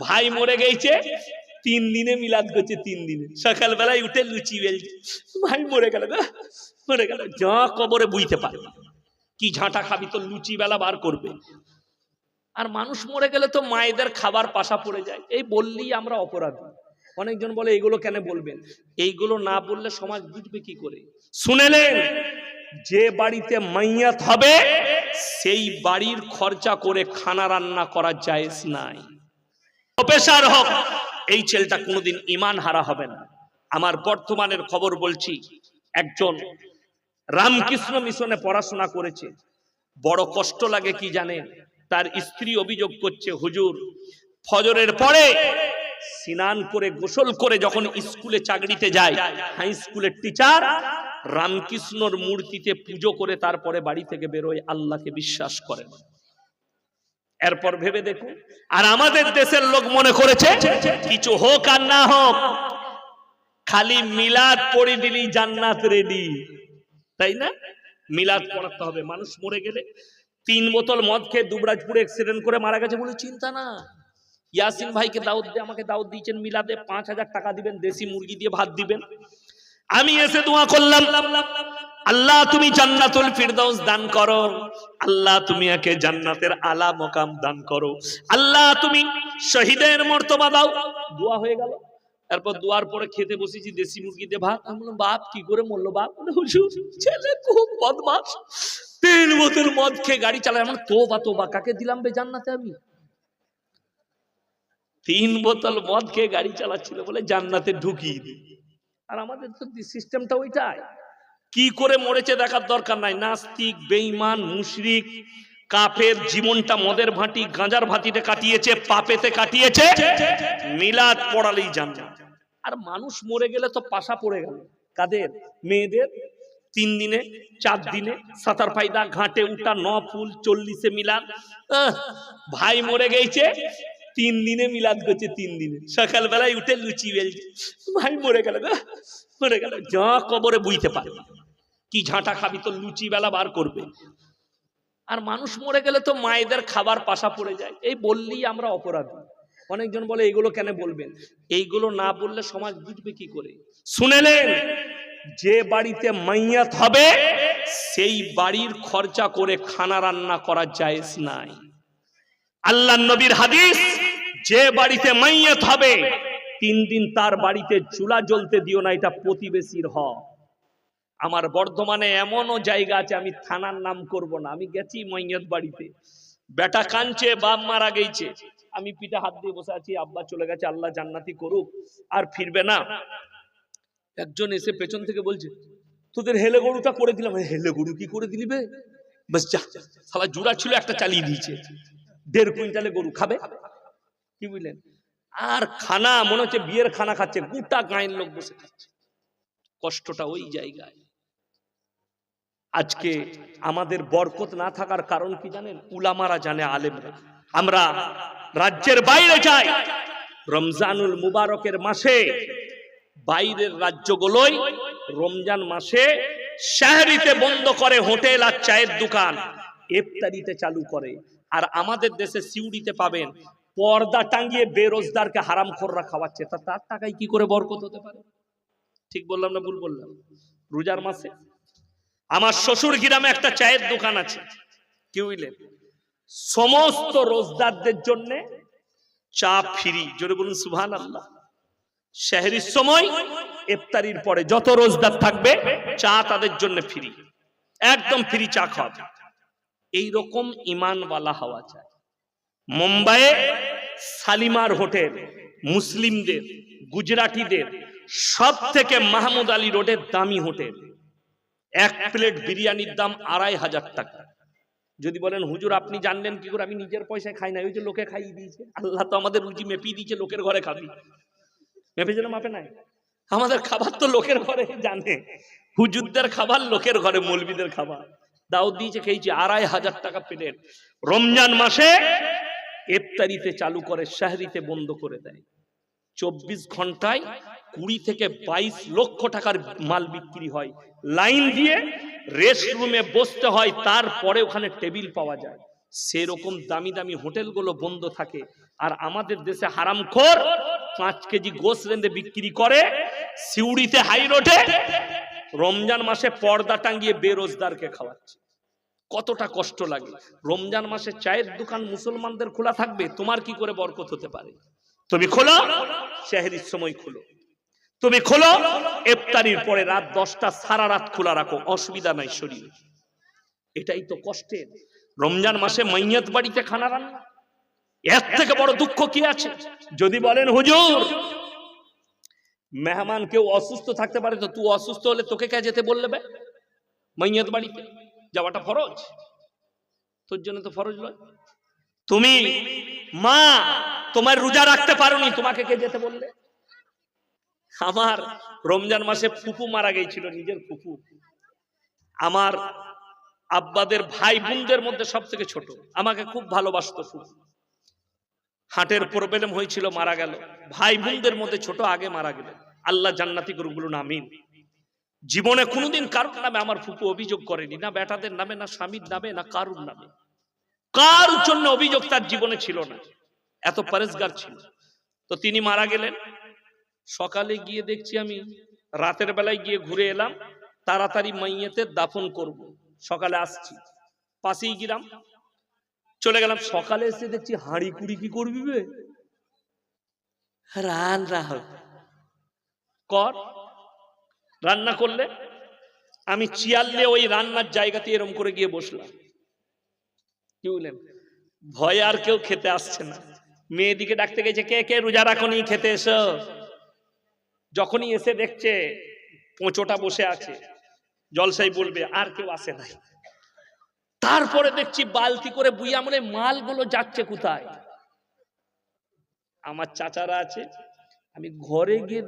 ভাই মরে গেছে। তিন দিনে মিলাদ করছে, তিন দিনে। সকালবেলায় উঠে লুচি বেলছে। ভাই মরে গেল মরে গেল। যা কবরে বুঝতে পারে। কি ঝাঁটা খাবি তো লুচি বেলা বার করবে। আর মানুষ মরে গেলে তো মায়েদের খাবার পাশা পড়ে যায়। এই বললেই আমরা অপরাধী। অনেকজন বলে এইগুলো কেন বলবেন? এইগুলো না বললে সমাজ বুঝবে কি করে? শুনেলেন যে বাড়িতে মাইয়াত হবে, সেই বাড়ির খরচা করে খানা রান্না করা জায়েজ নাই। প্রফেসর হোক। এই ছেলেটা কোনোদিন ইমান হারা হবে না। আমার বর্তমানের খবর বলছি, একজন রামকৃষ্ণ মিশনে পড়াশোনা করেছে। বড় কষ্ট লাগে কি জানেন? তার স্ত্রী অভিযোগ করছে, হুজুর, ফজরের পরে স্নান করে গোসল করে যখন স্কুলে চাকরিতে যায়, হাই স্কুলের টিচার রামকৃষ্ণর মূর্তিতে পুজো করে তারপরে বাড়ি থেকে বেরোয়, আল্লাহকে বিশ্বাস করেন। এরপর ভেবে দেখুন। আর আমাদের দেশের লোক মনে করেছে, কিছু হোক আর না হোক, খালি মিলাদ পড়ে দিলি জান্নাত রেডি তাই না? মিলাদ পড়াতে হবে। মানুষ মরে গেলে তিন বোতল মদ খেয়ে দুবরাজপুরে অ্যাক্সিডেন্ট করে মারা গেছে বলে চিন্তা না। ইয়াসিন ভাইকে দাওয়াত দিয়ে আমাকে দাওয়াত দিয়েছেন মিলাদে, পাঁচ হাজার টাকা দিবেন, দেশি মুরগি দিয়ে ভাত দিবেন। আমি এসে দোয়া করলাম আল্লাহ তুমি জান্নাতুল ফিরদাউস দান করো। আল্লাহ তুমি একে জান্নাতের আলা মকাম দান করো। আল্লাহ তুমি শহীদের মর্তবা দাও। দোয়া হয়ে গেল। তারপর দোয়ার পরে খেতে বসেছি, দেশি মুরগি দিয়ে ভাত বাপ, কি করে মরলো বাপ? ছেলে খুব বদমাস তিন বোতল মদ খেয়ে গাড়ি চালায়। আমার তো বা তো বা কাকে দিলাম বে জান্নাতে আমি? তিন বোতল মদ খেয়ে গাড়ি চালাচ্ছিল বলে জান্নাতে ঢুকিয়ে দিই। আর আমাদের তো সিস্টেমটা ওইটাই। কি করে মরেছে দেখার দরকার নাই। নাস্তিক, বেঈমান, মুশরিক, কাফের জীবনটা মদের ভাঁটি, গাঁজার ভাঁটিতে কাটিয়েছে, পাপেতে কাটিয়েছে। মিলাদ পড়ালেই জান্নাত আর মানুষ মরে গেলে তো পাশা পড়ে গেল। কাদের? মেয়েদের? তিন দিনে, চার দিনে, সাতার ফায়দা, ঘাটে উঠা ন ফুল, চল্লিশে মিলাদ। ভাই মরে গেছে তিন দিনে মিলাদ করছে তিন দিনে। সকালবেলায় উঠে লুচি বেলছে। ভাই মরে গেল গো, মরে গেল। যা কবরে বুঝতে পারে। কি ঝাঁটা খাবি তো লুচি বেলা বার করবে। আর মানুষ মরে গেলে তো মায়েদের খাবার পাশা পড়ে যায়। এই বললেই আমরা অপরাধী। অনেকজন বলে এইগুলো কেন বলবেন? এইগুলো না বললে সমাজ বুঝবে কি করে? শুনেলেন যে বাড়িতে মাইয়াত হবে সেই বাড়ির খরচা করে খানা রান্না করা জায়েজ নাই। আল্লাহ নবীর হাদিস যে বাড়িতে মাইয়াত হবে, তিন দিন তার বাড়িতে চুলা জ্বলতে দিও না, এটা প্রতিবেশীর হক। আমার বর্ধমানে এমনও জায়গা আছে, আমি থানার নাম করব না, আমি গেছি মৈয়ত বাড়িতে। বেটা কাঞ্চে বাপ মারা গেছে। আমি পিঠে হাত দিয়ে বসে আছি, আব্বা চলে গেছে, আল্লাহ জান্নাতি করুক, আর ফিরবে না। একজন এসে পেছন থেকে বলছে, তোদের হেলে গরুটা করে দিলাম। হেলে গরু কি করে দিলি বে? বাস যা সালা জোড়া ছিল, একটা চালিয়ে দিয়েছে। দেড় কুইন্টালে গরু খাবে? কি বুঝলেন? আর খানা, মনে হচ্ছে বিয়ের খানা খাচ্ছে, গোটা গাঁয়ের লোক বসে খাচ্ছে। কষ্টটা ওই জায়গায়। আজকে আমাদের বরকত না থাকার কারণ কি জানেন? উলামারা জানে, আলেমরা। আমরা রাজ্যের বাইরে যাই। রমজানুল মুবারকের মাসে, বাইরের রাজ্যগুলোই রমজান মাসে শাহরিতে বন্ধ করে হোটেল আর চায়ের দোকান ইফতারিতে চালু করে। আর আমাদের দেশে সিউড়িতে পাবেন পর্দা টাঙ্গিয়ে বেরোজগারকে হারাম খোররা খাওয়াচ্ছে। তা তার টাকায় কি করে বরকত হতে পারে? ঠিক বললাম না ভুল বললাম? রোজার মাসে। আমার শ্বশুর গ্রামে একটা চায়ের দোকান আছে কি সমস্ত রোজদারদের জন্য চা ফ্রি। জোরে বলুন সুভান আল্লাহ শাহরির সময় ইফতারির পরে যত রোজদার থাকবে, চা তাদের জন্য ফ্রি। একদম ফ্রি চা খাওয়া এই রকম ইমানওয়ালা হওয়া চাই মুম্বাইয়ে সালিমার হোটেল, মুসলিমদের, গুজরাটিদের সব থেকে মাহমুদ আলী রোডের দামি হোটেল। এক প্লেট বিরিয়ানির দাম আড়াই হাজার টাকা। যদি বলেন, হুজুর, আপনি জানলেন কি করে? আমি নিজের পয়সায় খাই না ওই যে লোকে খাইয়ে দিয়েছে। আল্লাহ তো আমাদের রুজি মেপিয়ে দিয়েছে, লোকের ঘরে খাবি। মেপে যেন মাপে নাই। আমাদের খাবার তো লোকের ঘরে জানে। হুজুরদের খাবার লোকের ঘরে, মৌলবিদের খাবার। দাউদ দিয়েছে, খেয়েছি, আড়াই হাজার টাকা প্লেট। রমজান মাসে ইফতারিতে চালু করে, শাহরিতে বন্ধ করে দেয়। চব্বিশ ঘন্টায় কুড়ি থেকে বাইশ লক্ষ টাকার মাল বিক্রি হয়। লাইন দিয়ে রেস্ট রুমে বসতে হয়, তারপরে ওখানে টেবিল পাওয়া যায়। সেরকম দামি দামি হোটেলগুলো বন্ধ থাকে। আর আমাদের দেশে হারামখোর পাঁচ কেজি গোস রেঁধে বিক্রি করে, সিউড়িতে হাই রোডে রমজান মাসে পর্দা টাঙ্গিয়ে বেরোজদারকে খাওয়াচ্ছে। কতটা কষ্ট লাগে। রমজান মাসে চায়ের দোকান মুসলমানদের খোলা থাকবে, তোমার কি করে বরকত হতে পারে? তুমি খোলো শাহরির সময় খোলো। তুমি খোলো, ইফতারির পরে রাত দশটা সারা রাত খোলা রাখো, অসুবিধা নাই শরীরে। এটাই তো কষ্টের। রমজান মাসে মাইয়াত বাড়িতে খানা রান্না। এর থেকে বড় দুঃখ কি আছে? যদি বলেন, হুজুর, মেহমান কেউ অসুস্থ থাকতে পারে তো তুই অসুস্থ হলে তোকে কে যেতে বললে মাইয়াত বাড়িতে। যাওয়াটা ফরজ? তোর জন্য তো ফরজ নয়। তুমি মা তোমার রোজা রাখতে পারোনি। তোমাকে কে যেতে বললে? আমার রমজান মাসে ফুফু মারা গিয়েছিল নিজের ফুফু আমার আব্বাদের ভাই বোনদের মধ্যে সব থেকে ছোট। আমাকে খুব ভালোবাসতো ফুফু হাটের প্রবলেম হয়েছিল মারা গেল। ভাই বোনদের মধ্যে ছোট আগে মারা গেল। আল্লাহ জান্নাতি করুগুলো নামিন জীবনে কোনোদিন কারোর নামে আমার ফুপু অভিযোগ করেনি, না বেটাদের নামে, না স্বামীর নামে, না কারুর নামে। কার জন্য অভিযোগ তার জীবনে ছিল না? এত পরেশগার ছিল। তো তিনি মারা গেলেন। সকালে গিয়ে দেখছি আমি, রাতের বেলায় গিয়ে ঘুরে এলাম, তাড়াতাড়ি মাইয়েতে দাফন করব। সকালে আসছি, পাশেই গিরাম চলে গেলাম, সকালে এসে দেখছি হাঁড়ি কুড়ি কি করবি বে? রান রাহ কর। রান্না করলে? আমি চিয়াললে ওই রান্নার জায়গাতে এরম করে গিয়ে বসলাম। কি বললেন? ভয় আর কেউ খেতে আসছে না। মেয়েদিকে ডাকতে গেছে, কে কে, রোজা রাখনি, খেতে এসো। যখনই এসে দেখছে, পোঁচোটা বসে আছে। জলসাই বলবে, আর কেউ আসে নাই। তারপরে দেখছি বালতি করে বুইয়া মনে মালগুলো যাচ্ছে কোথায়? আমার চাচারা আছে, আমি ঘরে গিয়ে